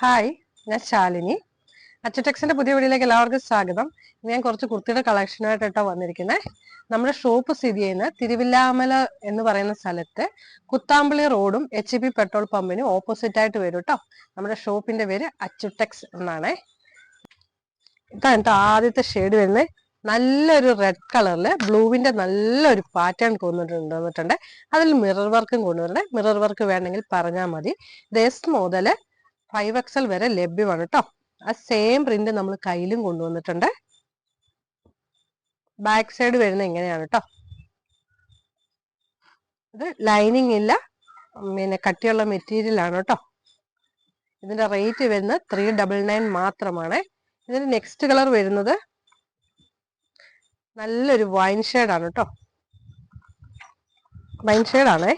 Hi ഞാൻ ശാലിനി. അച്ചടെക്സിന്റെ പുതിയ വീഡിയോയിലേക്ക് എല്ലാവർക്കും സ്വാഗതം. ഞാൻ കുറച്ച് കുർത്തിയുടെ കളക്ഷനായിട്ടാണ് വന്നിരിക്കുന്നത് നമ്മുടെ ഷോപ്പ് സ്ഥിതി ചെയ്യുന്ന തിരുവില്ലാമല എന്ന് പറയുന്ന സ്ഥലത്ത് കുത്താമ്പിളി റോഡും എച്ച് പി പെട്രോൾ പമ്പിനും ഓപ്പോസിറ്റ് ആയിട്ട് വരും കേട്ടോ നമ്മുടെ ഷോപ്പിന്റെ പേര് അച്ചുടെക്സ് എന്നാണ്. ഇതാണ് എന്റെ ആദ്യത്തെ ഷെയ്ഡ് വരുന്നത് നല്ലൊരു റെഡ് കളറിൽ ബ്ലൂവിന്റെ നല്ലൊരു പാറ്റേൺ കൊണ്ടുവന്നിട്ടുണ്ട് അതിൽ മിറർ വർക്കും കൊണ്ടുവരണ്ടേ മിറർ വർക്ക് വേണമെങ്കിൽ പറഞ്ഞാൽ മതി. ദേസ് മുതൽ ഫൈവ് എക്സൽ വരെ ലഭ്യമാണ് കേട്ടോ ആ സെയിം പ്രിന്റ് നമ്മൾ കയ്യിലും കൊണ്ടുവന്നിട്ടുണ്ട്. ബാക്ക് സൈഡ് വരുന്ന ഇങ്ങനെയാണ് കേട്ടോ ഇത് ലൈനിങ് ഇല്ല. പിന്നെ കട്ടിയുള്ള മെറ്റീരിയൽ ആണ് കേട്ടോ ഇതിന്റെ റേറ്റ് വരുന്നത് ത്രീ ഡബിൾ നയൻ മാത്രമാണ്. ഇതിന്റെ നെക്സ്റ്റ് കളർ വരുന്നത് നല്ലൊരു വൈൻ ഷെയ്ഡാണ് കേട്ടോ വൈൻ ഷെയ്ഡാണേ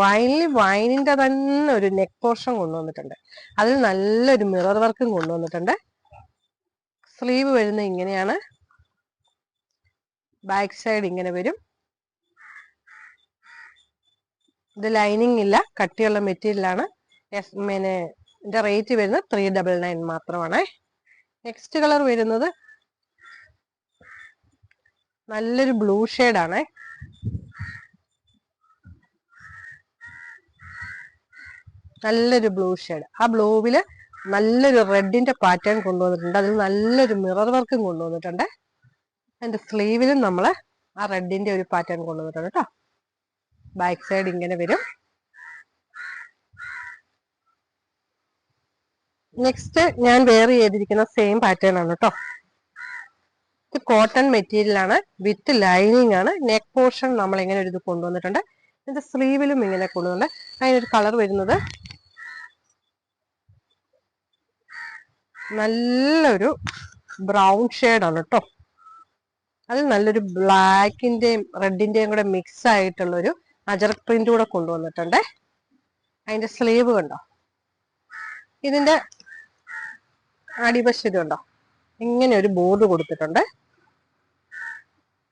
വൈനിൽ വൈനിന്റെ തന്നെ ഒരു നെക്ക് പോർഷൻ കൊണ്ടുവന്നിട്ടുണ്ട്. അതിൽ നല്ലൊരു മിറർ വർക്കും കൊണ്ടുവന്നിട്ടുണ്ട്. സ്ലീവ് വരുന്ന ഇങ്ങനെയാണ്. ബാക്ക് സൈഡ് ഇങ്ങനെ വരും. ഇത് ലൈനിങ് ഇല്ല കട്ടിയുള്ള മെറ്റീരിയലാണ് പിന്നെ ഇതിന്റെ റേറ്റ് വരുന്നത് ത്രീ ഡബിൾ നയൻ മാത്രമാണ്. നെക്സ്റ്റ് കളർ വരുന്നത് നല്ലൊരു ബ്ലൂ ആണ്. നല്ലൊരു ബ്ലൂ ഷെയ്ഡ് ആ ബ്ലൂവിൽ നല്ലൊരു റെഡിന്റെ പാറ്റേൺ കൊണ്ടുവന്നിട്ടുണ്ട്. അതിൽ നല്ലൊരു മിറർ വർക്കും കൊണ്ടുവന്നിട്ടുണ്ട്. അതിന്റെ സ്ലീവിലും നമ്മൾ ആ റെഡിന്റെ ഒരു പാറ്റേൺ കൊണ്ടുവന്നിട്ടുണ്ട് കേട്ടോ ബാക്ക് സൈഡ് ഇങ്ങനെ വരും. നെക്സ്റ്റ് ഞാൻ വെയർ ചെയ്തിരിക്കുന്ന സെയിം പാറ്റേൺ ആണ് കേട്ടോ ഇത് കോട്ടൺ മെറ്റീരിയൽ ആണ്. വിത്ത് ലൈനിങ് ആണ്. നെക്ക് പോർഷൻ നമ്മൾ ഇങ്ങനെ ഒരു ഇത് കൊണ്ടുവന്നിട്ടുണ്ട്. ഇതിന്റെ സ്ലീവിലും ഇങ്ങനെ കൊണ്ടുവന്നിട്ടുണ്ട്. അതിനൊരു കളർ വരുന്നത് നല്ലൊരു ബ്രൗൺ ആണ് കേട്ടോ അത് നല്ലൊരു ബ്ലാക്കിന്റെയും റെഡിന്റെയും കൂടെ മിക്സ് ആയിട്ടുള്ള ഒരു അജറക് പ്രിന്റ് കൂടെ കൊണ്ടുവന്നിട്ടുണ്ട്. അതിന്റെ സ്ലീവ് കണ്ടോ? ഇതിന്റെ അടിവശം ഉണ്ടോ ഇങ്ങനെ ഒരു ബോർഡ് കൊടുത്തിട്ടുണ്ട്.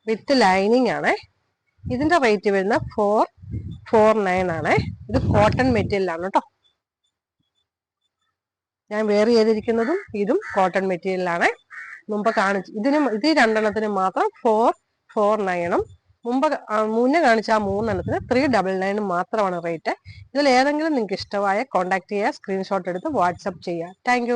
വിത്ത് ലൈനിങ് ആണ്. ഇതിന്റെ റേറ്റ് വരുന്ന ഫോർ ഫോർ നയൻ ആണ്. ഇത് കോട്ടൺ മെറ്റീരിയലാണ് കേട്ടോ ഞാൻ വെയർ ചെയ്തിരിക്കുന്നതും ഇതും കോട്ടൺ മെറ്റീരിയലാണ് മുമ്പ് കാണിച്ചു ഇതിനും ഇത് രണ്ടെണ്ണത്തിനും മാത്രം ഫോർ ഫോർ നയണും മുമ്പ് മുന്നേ കാണിച്ച ആ മൂന്നെണ്ണത്തിന് ത്രീ ഡബിൾ നയനും മാത്രമാണ് റേറ്റ് ഇതിൽ ഏതെങ്കിലും നിങ്ങൾക്ക് ഇഷ്ടമായ കോൺടാക്ട് ചെയ്യുക സ്ക്രീൻഷോട്ട് എടുത്ത് വാട്സപ്പ് ചെയ്യുക താങ്ക്